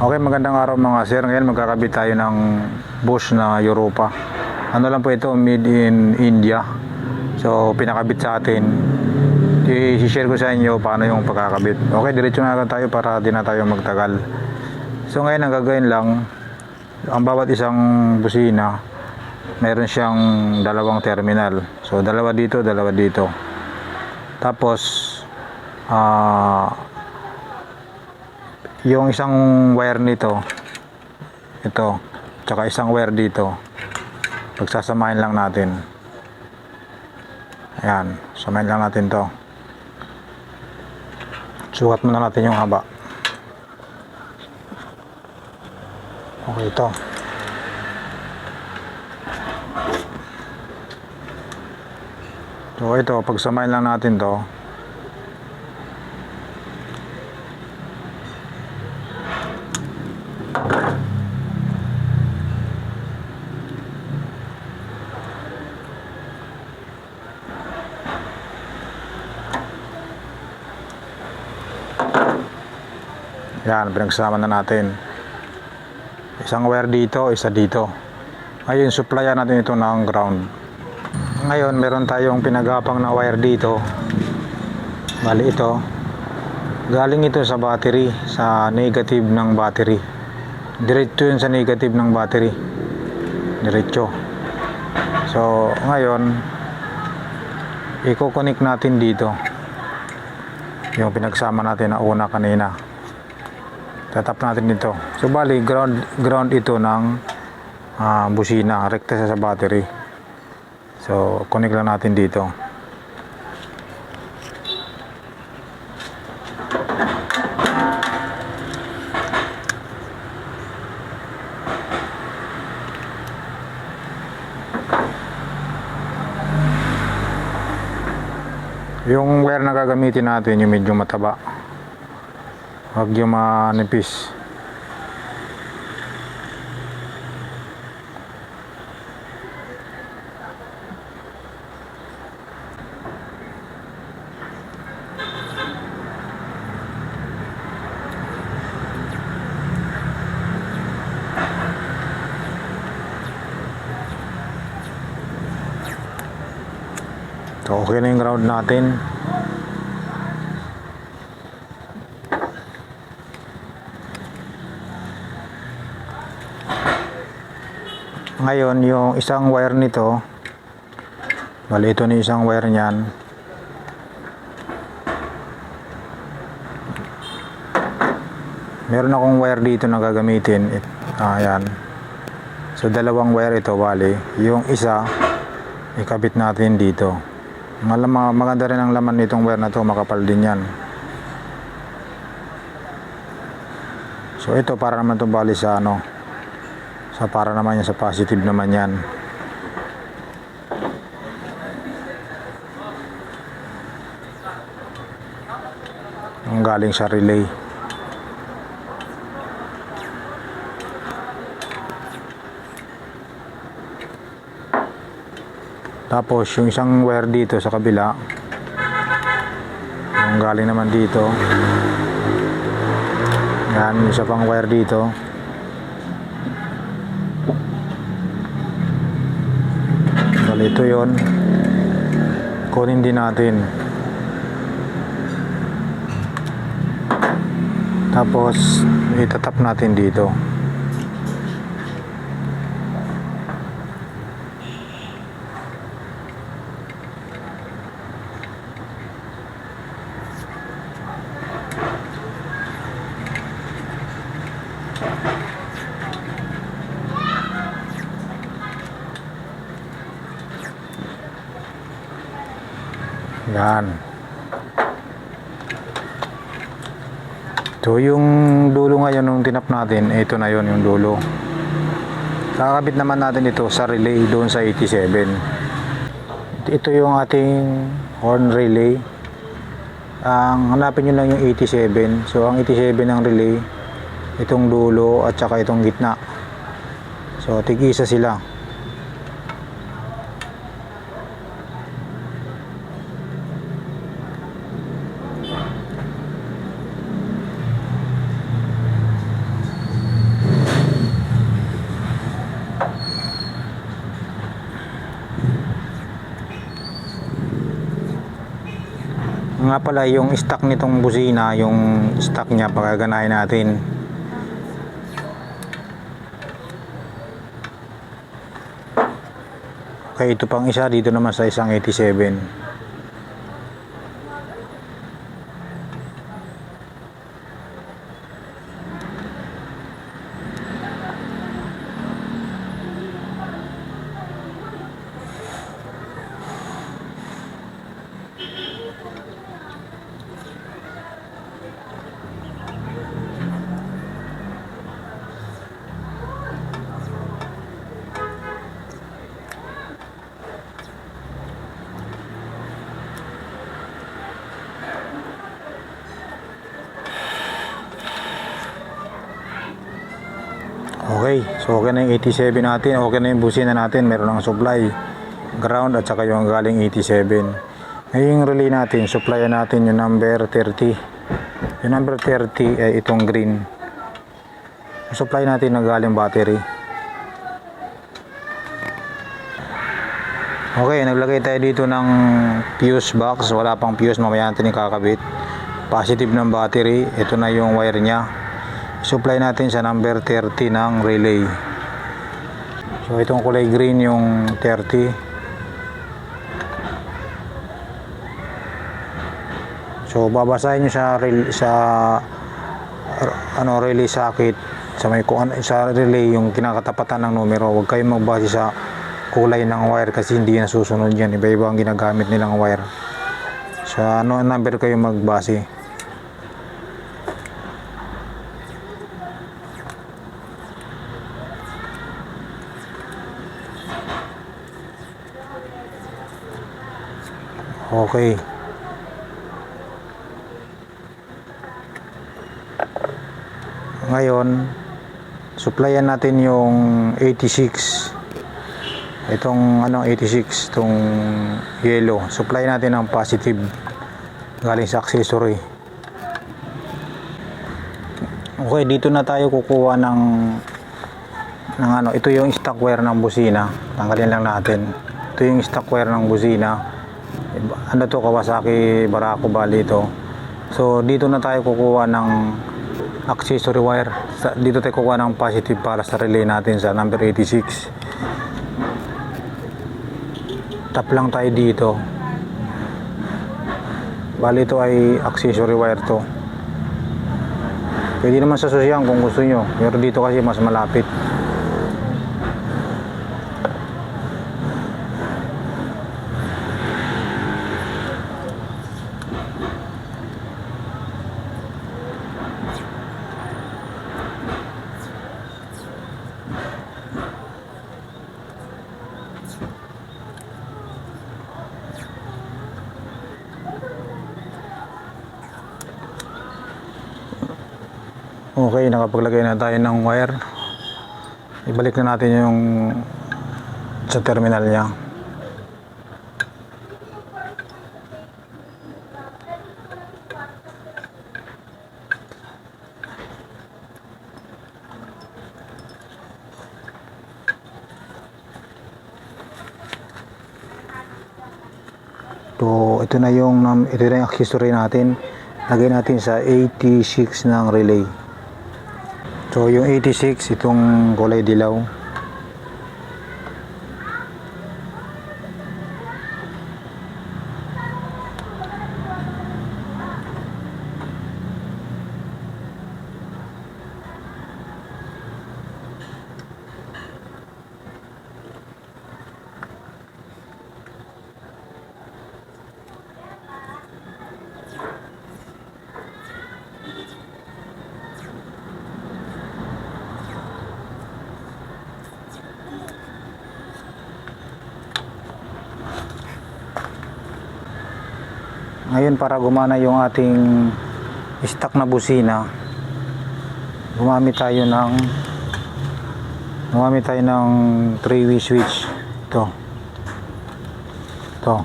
Okay, magandang araw mga sir. Ngayon magkakabit tayo ng Bosch na Europa. Ano lang po ito, made in India. So, pinakabit sa atin. I-share ko sa inyo paano yung pagkakabit. Okay, diretso na lang tayo para di na tayo magtagal. So, ngayon ang gagawin lang, ang bawat isang busina, meron siyang dalawang terminal. So, dalawa dito, dalawa dito. Tapos, ah, yung isang wire nito ito tsaka isang wire dito pagsasamahin lang natin. Ayan samahin lang natin to. Sukat muna natin yung haba. Okay ito. So ito pagsamahin lang natin to Yan, pinagsama na natin. Isang wire dito, isa dito. Ngayon, supplyan natin ito ng ground. Ngayon, meron tayong pinagapang na wire dito. Bali ito. Galing ito sa battery, sa negative ng battery. Diretso yun sa negative ng battery. Diretso. So, ngayon, i-connect natin dito. Yung pinagsama natin na una kanina tatap natin dito so bali ground ground ito ng ah, busina. Rekta sa battery. So connect lang natin dito. Yung wire na gagamitin natin yung medyo mataba Yung manipis. So, okay na yung ground natin. Ngayon, yung isang wire nito, bali ito ni isang wire niyan. Meron akong wire dito na gagamitin. It, ah, yan. So, dalawang wire ito, bali. Yung isa, ikabit natin dito. Malama, maganda rin ang laman nitong wire na to, makapal din yan. So, ito para naman to bali sa ano, sa para naman yan sa positive naman yan. Ang galing sa relay. Tapos yung isang wire dito sa kabila yung galing naman dito. Yan isa pang wire dito Bali, ito yon kunin din natin. Tapos itatap natin dito yan So yung dulo ngayon nung tinap natin, ito na yon yung dulo. Kakabit naman natin ito sa relay doon sa 87. Ito yung ating horn relay. Ang hanapin nyo lang yung 87. So ang 87 ng relay, itong dulo at saka itong gitna. So tig-isa sila. Nga pala, yung stock nitong busina, yung stock niya, pagaganahin natin. Okay, ito pang isa dito naman sa isang 87. Okay, so okay na yung 87 natin, okay na yung busina natin, meron ng supply, ground at saka yung galing 87. Ngayon yung relay natin, supplyan natin yung number 30. Yung number 30 ay itong green. Supply natin na galing battery. Okay, naglagay tayo dito ng fuse box. Wala pang fuse, mamaya natin ikakabit. Positive ng battery. Ito na yung wire niya. Supply natin sa number 30 ng relay. So itong kulay green yung 30. So babasahin niyo sa sa ano relay socket sa may sa relay yung kinakatapatan ng numero. Huwag kayong magbase sa kulay ng wire kasi hindi nasusunod yan. Iba-iba ang ginagamit nilang wire. Sa ano number kayo magbase. Okay. Ngayon, supplyan natin yung 86. Itong ano 86, itong yellow. Supply natin ng positive galing sa accessory. Okay, dito na tayo kukuha ng ng ano, ito yung stock wire ng busina. Tanggalin lang natin. Ito yung stock wire ng busina. Ano to Kawasaki Barako Bali ito. So dito na tayo kukuha ng accessory wire. Sa, dito tayo kukuha ng positive para sa relay natin sa number 86. Tap lang tayo dito. Bali ito ay accessory wire to. Pwede naman sa susyan kung gusto nyo. Pero dito kasi mas malapit. Okay, nakapaglagay na tayo ng wire. Ibalik na natin yung sa terminal niya. So, ito na yung nam- ito na yung accessory natin. Lagay natin sa 86 ng relay. So, yung 86, itong kulay dilaw. Ngayon para gumana yung ating stock na busina, gumamit tayo ng gumamit tayo ng 3-way switch. Ito. Ito.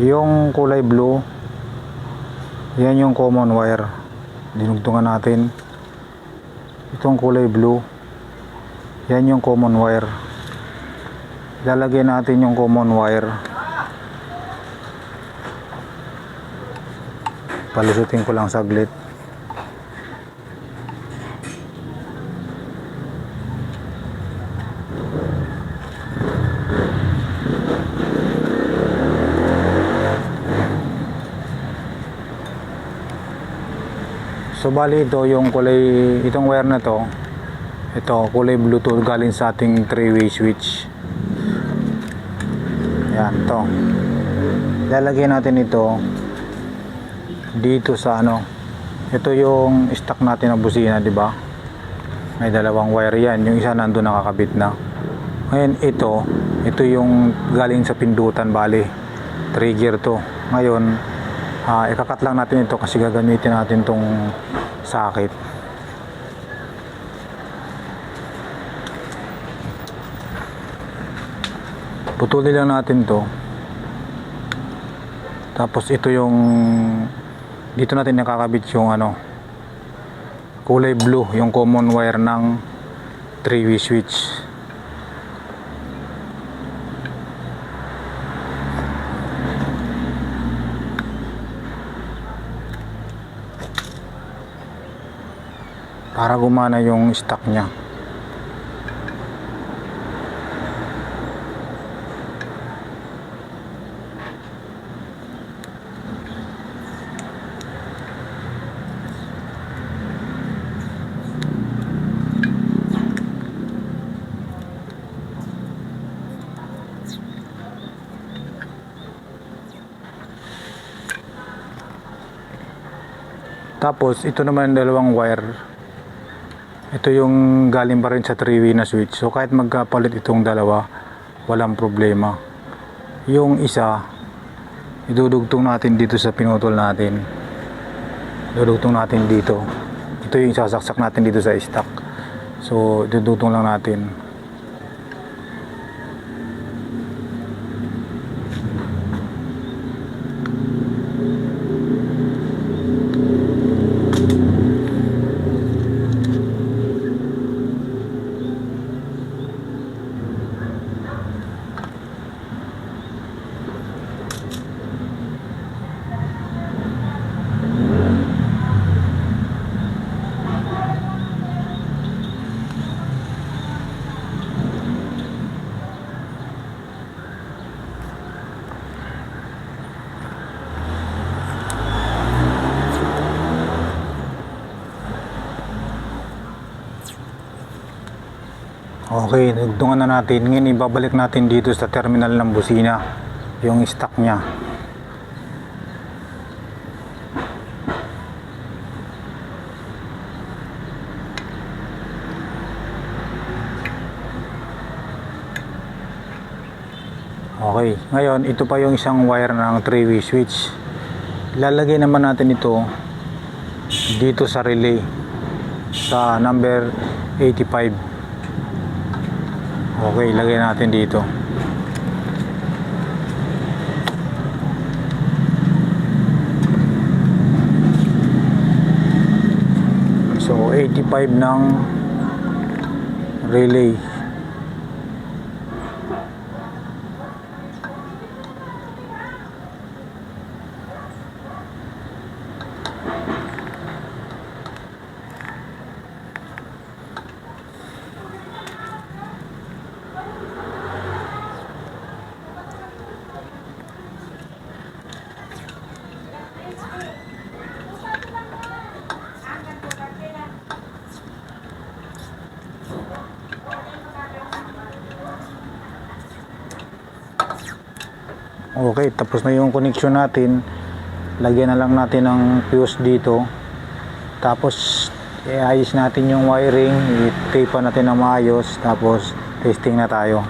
Yung kulay blue, yan yung common wire. Dinugtungan natin. Itong kulay blue, yan yung common wire. Lalagyan natin yung common wire Palusutin ko lang saglit. So bali ito yung kulay itong wire na to. Ito kulay bluetooth galing sa ating three-way switch. Yan to. Lalagyan natin ito dito sa ano. Ito yung stock natin na busina, di ba? May dalawang wire yan. Yung isa nandun nakakabit na. Ngayon ito, ito yung galing sa pindutan bali. Trigger to. Ngayon, ah ikakat lang natin ito kasi gagamitin natin tong sakit. Putulin lang natin to. Tapos ito yung dito natin nakakabit yung ano kulay blue yung common wire ng 3-way switch. para gumana yung stock niya. Tapos ito naman dalawang wire ito yung galing pa rin sa 3-way na switch. So kahit magkapalit itong dalawa, walang problema. Yung isa, idudugtong natin dito sa pinutol natin. Idudugtong natin dito. Ito yung sasaksak natin dito sa stock. So idudugtong lang natin. Okay, dugtungan na natin. Ngayon ibabalik natin dito sa terminal ng busina yung stock niya. Okay, ngayon ito pa yung isang wire ng 3-way switch. Lalagay naman natin ito dito sa relay sa number 85. Okay, lagay natin dito. So, 85 ng relay. Okay, tapos na yung connection natin. Lagyan na lang natin ng fuse dito. Tapos, iayos natin yung wiring. I-tape natin na maayos. Tapos, testing na tayo.